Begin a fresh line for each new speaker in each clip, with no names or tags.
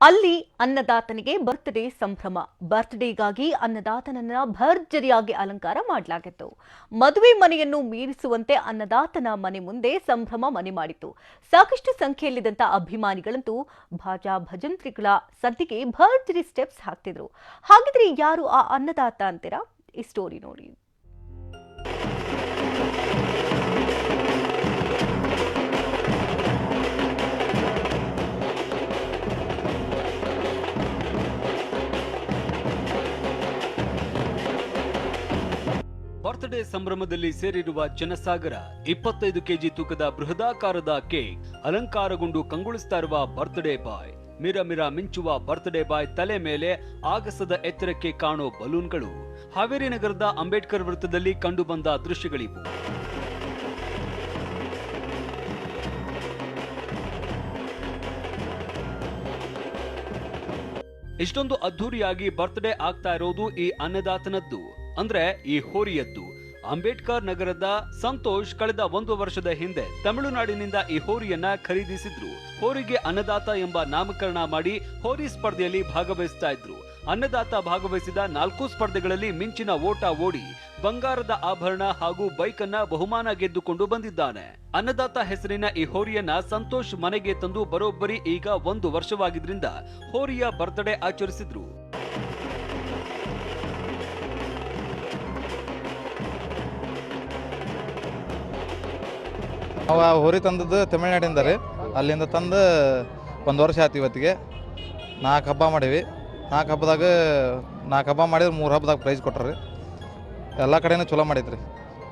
ಅಲ್ಲಿ ಅನ್ನದಾತನಿಗೆ ಬರ್ತ್ಡೇ ಸಂಭ್ರಮ. ಬರ್ತ್ಡೇಗಾಗಿ ಅನ್ನದಾತನನ್ನ ಭರ್ಜರಿಯಾಗಿ ಅಲಂಕಾರ ಮಾಡಲಾಗಿತ್ತು. ಮದುವೆ ಮನೆಯನ್ನು ಮೀರಿಸುವಂತೆ ಅನ್ನದಾತನ ಮನೆ ಮುಂದೆ ಸಂಭ್ರಮ ಮನೆ ಮಾಡಿತು ಸಾಕಷ್ಟು ಸಂಖ್ಯೆಯಲ್ಲಿದ್ದಂತ ಅಭಿಮಾನಿಗಳಂತೂ ಭಾಜಾ ಭಜಂತ್ರಿಗಳ ಸದ್ದಿಗೆ ಭರ್ಜರಿ ಸ್ಟೆಪ್ಸ್ ಹಾಕ್ತಿದ್ರು. ಹಾಗಿದ್ರೆ ಯಾರು ಆ ಅನ್ನದಾತ ಅಂತೀರಾ? ಈ ಸ್ಟೋರಿ ನೋಡಿ.
ಬರ್ತ್ಡೇ ಸಂಭ್ರಮದಲ್ಲಿ ಸೇರಿರುವ ಜನಸಾಗರ ಇಪ್ಪತ್ತೈದು ಕೆಜಿ ತೂಕದ ಬೃಹದಾಕಾರದ ಕೇಕ್ ಅಲಂಕಾರಗೊಂಡು ಕಂಗೊಳಿಸ್ತಾ ಇರುವ ಬರ್ತ್ಡೇ ಬಾಯ್ ಮಿರ ಮಿರ ಮಿಂಚುವ ಬರ್ತ್ಡೇ ಬಾಯ್ ತಲೆ ಮೇಲೆ ಆಗಸದ ಎತ್ತರಕ್ಕೆ ಕಾಣೋ ಬಲೂನ್ಗಳು. ಹಾವೇರಿ ನಗರದ ಅಂಬೇಡ್ಕರ್ ವೃತ್ತದಲ್ಲಿ ಕಂಡುಬಂದ ದೃಶ್ಯಗಳಿವು. ಇಷ್ಟೊಂದು ಅದ್ಧೂರಿಯಾಗಿ ಬರ್ತ್ಡೇ ಆಗ್ತಾ ಇರೋದು ಈ ಅನ್ನದಾತನದ್ದು. ಅಂದ್ರೆ ಈ ಹೋರಿಯದ್ದು. ಅಂಬೇಡ್ಕರ್ ನಗರದ ಸಂತೋಷ್ ಕಳೆದ ಒಂದು ವರ್ಷದ ಹಿಂದೆ ತಮಿಳುನಾಡಿನಿಂದ ಈ ಹೋರಿಯನ್ನ ಖರೀದಿಸಿದ್ರು. ಹೋರಿಗೆ ಅನ್ನದಾತ ಎಂಬ ನಾಮಕರಣ ಮಾಡಿ ಹೋರಿ ಸ್ಪರ್ಧೆಯಲ್ಲಿ ಭಾಗವಹಿಸ್ತಾ ಇದ್ರು. ಅನ್ನದಾತ ಭಾಗವಹಿಸಿದ ನಾಲ್ಕು ಸ್ಪರ್ಧೆಗಳಲ್ಲಿ ಮಿಂಚಿನ ಓಟ ಓಡಿ ಬಂಗಾರದ ಆಭರಣ ಹಾಗೂ ಬೈಕ್ ಅನ್ನ ಬಹುಮಾನ ಗೆದ್ದುಕೊಂಡು ಬಂದಿದ್ದಾನೆ. ಅನ್ನದಾತ ಹೆಸರಿನ ಈ ಹೋರಿಯನ್ನ ಸಂತೋಷ್ ಮನೆಗೆ ತಂದು ಬರೋಬ್ಬರಿ ಈಗ ಒಂದು ವರ್ಷವಾಗಿದ್ರಿಂದ ಹೋರಿಯ ಬರ್ತ್ಡೇ ಆಚರಿಸಿದ್ರು.
ಅವ ಹೋರಿ ತಂದದ್ದು ತಮಿಳ್ನಾಡಿಂದ ರೀ ಅಲ್ಲಿಂದ ತಂದು ಒಂದು ವರ್ಷ ಆಯ್ತು ಇವತ್ತಿಗೆ. ನಾಲ್ಕು ಹಬ್ಬ ಮಾಡೀವಿ. ನಾಲ್ಕು ಹಬ್ಬದಾಗ, ನಾಲ್ಕು ಹಬ್ಬ ಮಾಡಿದ್ರೆ ಮೂರು ಹಬ್ಬದಾಗ ಪ್ರೈಸ್ ಕೊಟ್ರಿ. ಎಲ್ಲ ಕಡೆನೂ ಚಲೋ ಮಾಡೈತ್ರಿ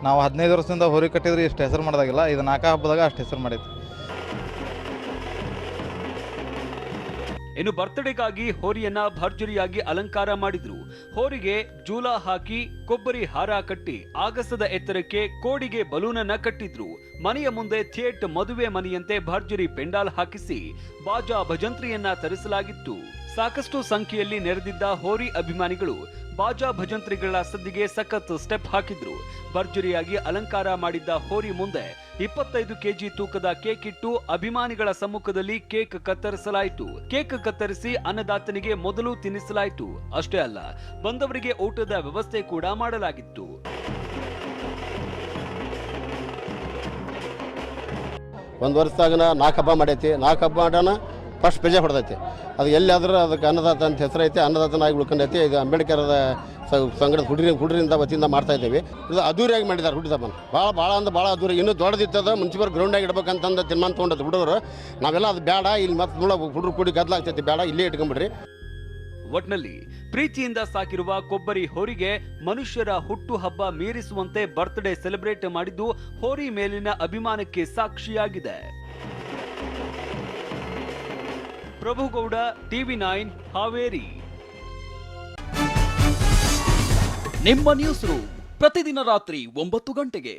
ನಾವು ಹದಿನೈದು ವರ್ಷದಿಂದ ಹೋರಿ ಕಟ್ಟಿದ್ರೆ, ಇಷ್ಟು ಹೆಸರು ಮಾಡೋದಾಗಿಲ್ಲ. ಇದು ನಾಲ್ಕು ಹಬ್ಬದಾಗ ಅಷ್ಟು ಹೆಸರು ಮಾಡೈತಿ
ಇನ್ನು ಬರ್ತ್ಡೇಗಾಗಿ ಹೋರಿಯನ್ನ ಭರ್ಜರಿಯಾಗಿ ಅಲಂಕಾರ ಮಾಡಿದ್ರು. ಹೋರಿಗೆ ಜೂಲ ಹಾಕಿ ಕೊಬ್ಬರಿ ಹಾರ ಕಟ್ಟಿ ಆಗಸದ ಎತ್ತರಕ್ಕೆ ಕೋಡಿಗೆ ಬಲೂನನ್ನ ಕಟ್ಟಿದ್ರು. ಮನೆಯ ಮುಂದೆ ಥಿಯೇಟ್ ಮದುವೆ ಮನೆಯಂತೆ ಭರ್ಜರಿ ಪೆಂಡಾಲ್ ಹಾಕಿಸಿ ಬಾಜಾ ಭಜಂತ್ರಿಯನ್ನ ತರಿಸಲಾಗಿತ್ತು. ಸಾಕಷ್ಟು ಸಂಖ್ಯೆಯಲ್ಲಿ ನೆರೆದಿದ್ದ ಹೋರಿ ಅಭಿಮಾನಿಗಳು ಬಾಜಾ ಭಜಂತ್ರಿಗಳ ಸದ್ದಿಗೆ ಸಖತ್ ಸ್ಟೆಪ್ ಹಾಕಿದ್ರು. ಭರ್ಜರಿಯಾಗಿ ಅಲಂಕಾರ ಮಾಡಿದ್ದ ಹೋರಿ ಮುಂದೆ ಇಪ್ಪತ್ತೈದು ಕೆಜಿ ತೂಕದ ಕೇಕ್ ಇಟ್ಟು ಅಭಿಮಾನಿಗಳ ಸಮ್ಮುಖದಲ್ಲಿ ಕೇಕ್ ಕತ್ತರಿಸಲಾಯಿತು. ಕೇಕ್ ಕತ್ತರಿಸಿ ಅನ್ನದಾತನಿಗೆ ಮೊದಲು ತಿನ್ನಿಸಲಾಯಿತು. ಅಷ್ಟೇ ಅಲ್ಲ, ಬಂದವರಿಗೆ ಊಟದ ವ್ಯವಸ್ಥೆ ಕೂಡ ಮಾಡಲಾಗಿತ್ತು.
ಒಂದು ವರ್ಷದಾಗ ನಾಲ್ಕು ಹಬ್ಬ ಮಾಡೈತಿ. ನಾಲ್ಕು ಹಬ್ಬ ಮಾಡೋಣ ಫಸ್ಟ್ ಪೇಜೆ ಹೊಡೆದೈತಿ. ಅದು ಎಲ್ಲಾದರೂ ಅದಕ್ಕೆ ಅನ್ನದಾತ ಅಂತ ಹೆಸರೈತಿ ಅನ್ನದಾತನಾಗಿ ಉಳ್ಕೊಂಡೈತಿ ಇದು ಅಂಬೇಡ್ಕರದ ಸಂಘದ ಹುಡುಗರಿ ಹುಡುಗರಿಂದ ವತಿಯಿಂದ ಮಾಡ್ತಾ ಇದ್ದೀವಿ. ಇದು ಅದ್ದೂರಿಯಾಗಿ ಮಾಡಿದ್ದಾರೆ ಹುಟ್ಟಿದಬ್ಬನ ಭಾಳ ಭಾಳ ಅಂದ್ರೆ ಭಾಳ ಅದ್ದೂರಿ. ಇನ್ನೂ ದೊಡ್ಡದಿತ್ತದ ಮುನ್ಸಿಪಲ್ ಗ್ರೌಂಡಾಗಿ ಇಡ್ಬೇಕಂತಂದು ತೀರ್ಮಾನ ತೊಗೊಂಡದ್ದು ಹುಡುಗರು. ನಾವೆಲ್ಲ ಅದು ಬೇಡ ಇಲ್ಲಿ ಮತ್ತೆ ನೋಡ ಹುಡುಗರು ಕೂಡಿ ಗದ್ದಲಾಗ್ತೈತಿ ಬೇಡ ಇಲ್ಲೇ ಇಟ್ಕೊಂಬಿಡ್ರಿ.
ಒಟ್ನಲ್ಲಿ ಪ್ರೀತಿಯಿಂದ ಸಾಕಿರುವ ಕೊಬ್ಬರಿ ಹೋರಿಗೆ ಮನುಷ್ಯರ ಹುಟ್ಟು ಹಬ್ಬ ಮೀರಿಸುವಂತೆ ಬರ್ತ್ಡೇ ಸೆಲೆಬ್ರೇಟ್ ಮಾಡಿದ್ದು ಹೋರಿ ಮೇಲಿನ ಅಭಿಮಾನಕ್ಕೆ ಸಾಕ್ಷಿಯಾಗಿದೆ. Prabhugowda TV nine Haveri.
ನಿಮ್ಮ ನ್ಯೂಸ್ ರೂಮ್ ಪ್ರತಿದಿನ ರಾತ್ರಿ ಒಂಬತ್ತು ಗಂಟೆಗೆ.